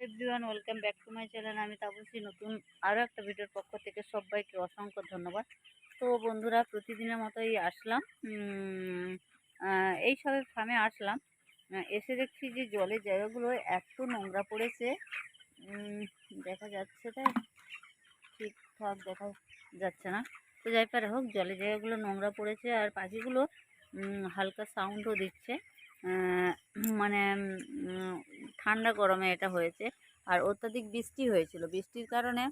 Everyone welcome back to my channel আমি তাপসী, নতুন আরও একটা ভিডিওর পক্ষ থেকে সবাইকে অসংখ্য ধন্যবাদ। তো বন্ধুরা, প্রতিদিনের মতোই আসলাম। এই সবে ফার্মে আসলাম। এসে দেখছি যে জলের জায়গাগুলো এত নোংরা পড়েছে। দেখা যাচ্ছে তাই ঠিকঠাক দেখা যাচ্ছে না। তো যাই পারে হোক, জলের জায়গাগুলো নোংরা পড়েছে আর পাখিগুলো হালকা সাউন্ডও দিচ্ছে। মানে ঠান্ডা গরমে এটা হয়েছে। আর অত্যাধিক বৃষ্টি হয়েছিল। বৃষ্টির কারণে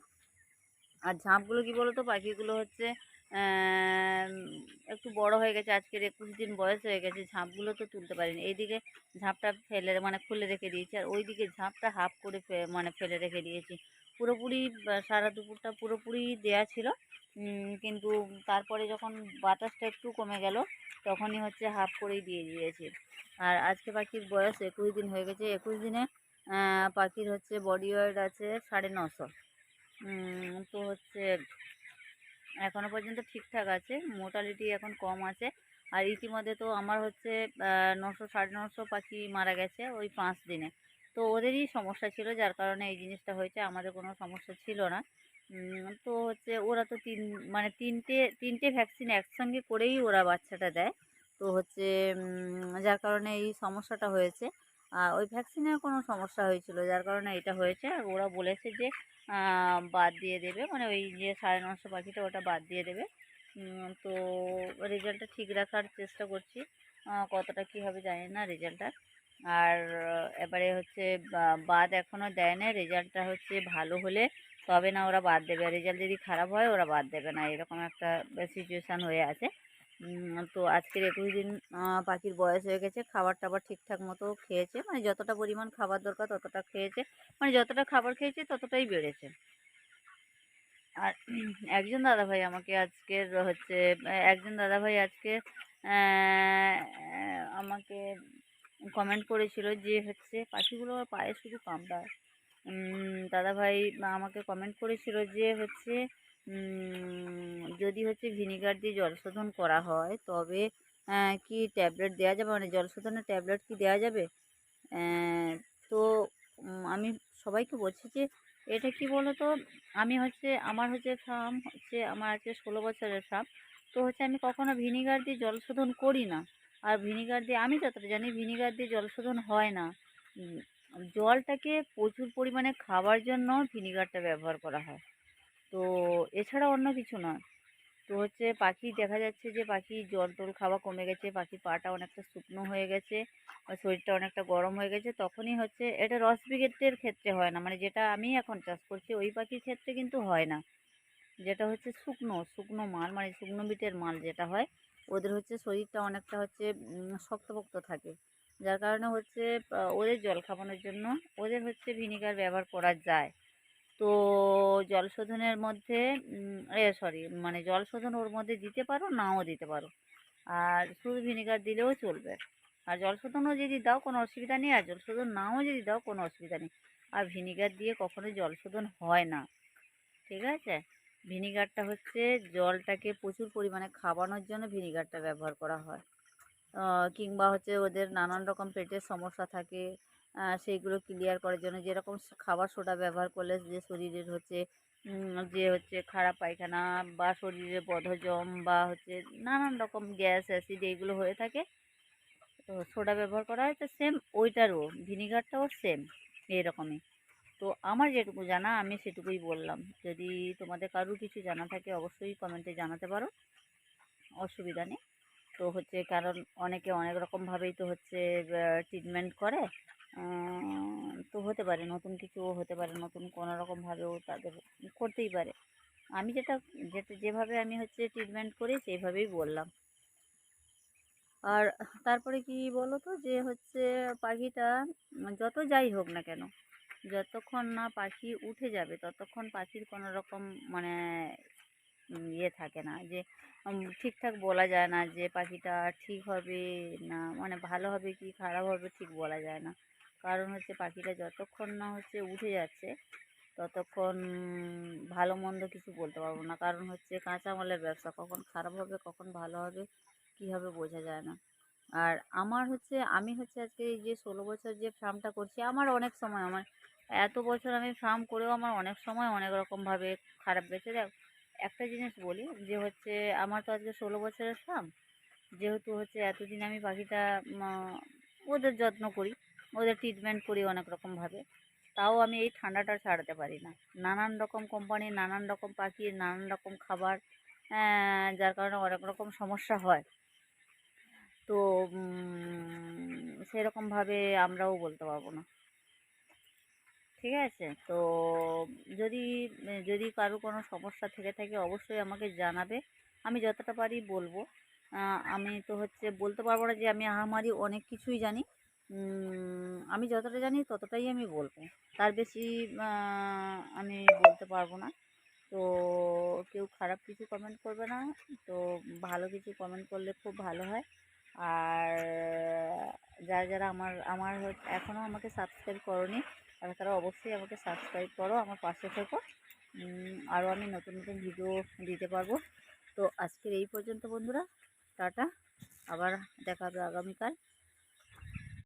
আর ঝাঁপগুলো কি বলতো? পাখিগুলো হচ্ছে একটু বড় হয়ে গেছে। আজকের একুশ দিন বয়স হয়ে গেছে। ঝাঁপগুলো তো তুলতে পারিনি। এইদিকে ঝাঁপটা ফেলে মানে খুলে রেখে দিয়েছি। আর ওইদিকে ঝাঁপটা হাফ করে মানে ফেলে রেখে দিয়েছি। পুরোপুরি সারা দুপুরটা পুরোপুরি দেয়া ছিল। কিন্তু তারপরে যখন বাতাসটা একটু কমে গেল, তখনই হচ্ছে হাফ করেই দিয়ে দিয়েছি। আর আজকে পাখির বয়স একুশ দিন হয়ে গেছে। একুশ দিনে পাখির হচ্ছে বডি ওয়েট আছে সাড়ে নশো। তো হচ্ছে এখনও পর্যন্ত ঠিকঠাক আছে মোটালিটি এখন কম আছে। আর ইতিমধ্যে তো আমার হচ্ছে নশো, সাড়ে নশো পাখি মারা গেছে ওই পাঁচ দিনে। তো ওদেরই সমস্যা ছিল, যার কারণে এই জিনিসটা হয়েছে। আমাদের কোনো সমস্যা ছিল না। তো হচ্ছে ওরা তো তিন মানে তিনটে তিনটে ভ্যাকসিন একসঙ্গে করেই ওরা বাচ্চাটা দেয়। তো হচ্ছে যার কারণে এই সমস্যাটা হয়েছে। আর ওই ভ্যাকসিনের কোনো সমস্যা হয়েছিল, যার কারণে এটা হয়েছে। আর ওরা বলেছে যে বাদ দিয়ে দেবে। মানে ওই যে সাড়ে নশো পাখিটা ওটা বাদ দিয়ে দেবে। তো রেজাল্টটা ঠিক রাখার চেষ্টা করছি। কতটা কী হবে জানি না রেজাল্টটা আর এবারে হচ্ছে বাদ এখনও দেয় না রেজাল্টটা হচ্ছে ভালো হলে তবে না ওরা বাদ দেবে। রেজাল্ট যদি খারাপ হয়, ওরা বাদ দেবে না। এরকম একটা সিচুয়েশান হয়ে আছে। তো আজকের একুশ দিন পাখির বয়স হয়ে গেছে। খাবার টাবার ঠিকঠাক মতো খেয়েছে। মানে যতটা পরিমাণ খাবার দরকার, ততটা খেয়েছে। মানে যতটা খাবার খেয়েছে, ততটাই বেড়েছে। আর একজন দাদাভাই আমাকে আজকের হচ্ছে, একজন দাদাভাই আজকে আমাকে কমেন্ট করেছিল যে হচ্ছে, পাখিগুলো পায়ে শুধু কামড়ায়। দাদাভাই আমাকে কমেন্ট করেছিল যে হচ্ছে যদি হচ্ছে ভিনিগার দিয়ে জল শোধন করা হয়, তবে কি ট্যাবলেট দেওয়া যাবে? মানে জল শোধনের ট্যাবলেট কি দেওয়া যাবে? তো আমি সবাইকে বলছি যে, এটা কি বলো তো আমি হচ্ছে, আমার হচ্ছে ফার্ম হচ্ছে, আমার আছে ষোলো বছরের ফার্ম তো হচ্ছে আমি কখনো ভিনিগার দিয়ে জল শোধন করি না। আর ভিনিগার দিয়ে, আমি যতটা জানি ভিনিগার দিয়ে জল শোধন হয় না। জলটাকে প্রচুর পরিমাণে খাবার জন্য ভিনিগারটা ব্যবহার করা হয়। তো এছাড়া অন্য কিছু নয়। তো হচ্ছে পাখি, দেখা যাচ্ছে যে পাখি জল টল খাওয়া কমে গেছে পাখির পাটা অনেকটা শুকনো হয়ে গেছে আর শরীরটা অনেকটা গরম হয়ে গেছে, তখনই হচ্ছে এটা রস ব্রিগেডের ক্ষেত্রে হয় না। মানে যেটা আমি এখন চাষ করছি, ওই পাখির ক্ষেত্রে কিন্তু হয় না। যেটা হচ্ছে শুকনো শুকনো মাল মানে শুকনো বিটের মাল যেটা হয় ওদের হচ্ছে শরীরটা অনেকটা হচ্ছে শক্তপোক্ত থাকে। যার কারণে হচ্ছে ওদের জল খাবানোর জন্য ওদের হচ্ছে ভিনিগার ব্যবহার করা যায়। তো জল শোধনের মধ্যে এ সরি মানে জল শোধন ওর মধ্যে দিতে পারো, নাও দিতে পারো। আর শুধু ভিনিগার দিলেও চলবে। আর জল শোধনও যদি দাও, কোনো অসুবিধা নেই। আর জল শোধন নাও যদি দাও, কোনো অসুবিধা নেই। আর ভিনিগার দিয়ে কখনোই জল শোধন হয় না। ঠিক আছে? ভিনিগারটা হচ্ছে জলটাকে প্রচুর পরিমাণে খাওয়ানোর জন্য ভিনিগারটা ব্যবহার করা হয়। কিংবা হচ্ছে ওদের নানান রকম পেটের সমস্যা থাকে সেইগুলো ক্লিয়ার করার জন্য যেরকম খাবার সোডা ব্যবহার করলে যে শরীরের হচ্ছে যে হচ্ছে খারাপ পায়খানা বা শরীরে বদহজম বা হচ্ছে নানান রকম গ্যাস, অ্যাসিড এইগুলো হয়ে থাকে, তো সোডা ব্যবহার করা হয়। তো সেম ওইটারও, ভিনিগারটাও সেম এরকমই তো আমার যেটুকু জানা, আমি সেটুকুই বললাম। যদি তোমাদের কারোর কিছু জানা থাকে, অবশ্যই কমেন্টে জানাতে পারো। অসুবিধা নেই। তো হচ্ছে কারণ অনেকে অনেক রকমভাবেই তো হচ্ছে ট্রিটমেন্ট করে। তো হতে পারে, নতুন কিছু হতে পারে, নতুন কোনো রকমভাবেও তাদের করতেই পারে। আমি যেটা যেটা, যেভাবে আমি হচ্ছে ট্রিটমেন্ট করি, সেইভাবেই বললাম। আর তারপরে কি বলো তো, যে হচ্ছে পাখিটা, যত যাই হোক না কেন যতক্ষণ না পাখি উঠে যাবে, ততক্ষণ পাখির কোনো রকম মানে ইয়ে থাকে না যে ঠিকঠাক বলা যায় না যে পাখিটা ঠিক হবে না মানে ভালো হবে কি খারাপ হবে ঠিক বলা যায় না। কারণ হচ্ছে পাখিটা যতক্ষণ না হচ্ছে উঠে যাচ্ছে, ততক্ষণ ভালো মন্দ কিছু বলতে পারব না। কারণ হচ্ছে কাঁচামালের ব্যবসা, কখন খারাপ হবে, কখন ভালো হবে, কী হবে বোঝা যায় না। আর আমার হচ্ছে, আমি হচ্ছে আজকে যে ষোলো বছর যে ফার্মটা করছি, আমার অনেক সময়, আমার এত বছর আমি ফার্ম করেও আমার অনেক সময় অনেক রকমভাবে খারাপ গেছে। দেখ একটা জিনিস বলি যে হচ্ছে আমার তো আজকে ষোলো বছরের ফার্ম যেহেতু হচ্ছে এতদিন আমি পাখিটা ওদের যত্ন করি, ওদের ট্রিটমেন্ট করি অনেক রকমভাবে তাও আমি এই ঠান্ডাটা ছাড়তে পারি না। নানান রকম কোম্পানির নানান রকম পাখির নানান রকম খাবার যার কারণে অনেক রকম সমস্যা হয়। তো সেরকমভাবে আমরাও বলতে পারব না। ঠিক আছে? তো যদি যদি কারও কোনো সমস্যা থেকে থাকে অবশ্যই আমাকে জানাবে। আমি যতটা পারি বলব। আমি তো হচ্ছে বলতে পারব না যে আমি আহামারি অনেক কিছুই জানি। আমি যতটা জানি ততটাই আমি বলব। তার বেশি আমি বলতে পারব না। তো কেউ খারাপ কিছু কমেন্ট করবে না। তো ভালো কিছু কমেন্ট করলে খুব ভালো হয়। আর যারা যারা আমার আমার এখনও আমাকে সাবস্ক্রাইব করনি তারা তারা অবশ্যই আমাকে সাবস্ক্রাইব করো, আমার পাশে থেকো। আরও আমি নতুন নতুন ভিডিও দিতে পারব। তো আজকের এই পর্যন্ত বন্ধুরা, টাটা। আবার দেখা হবে আগামীকাল।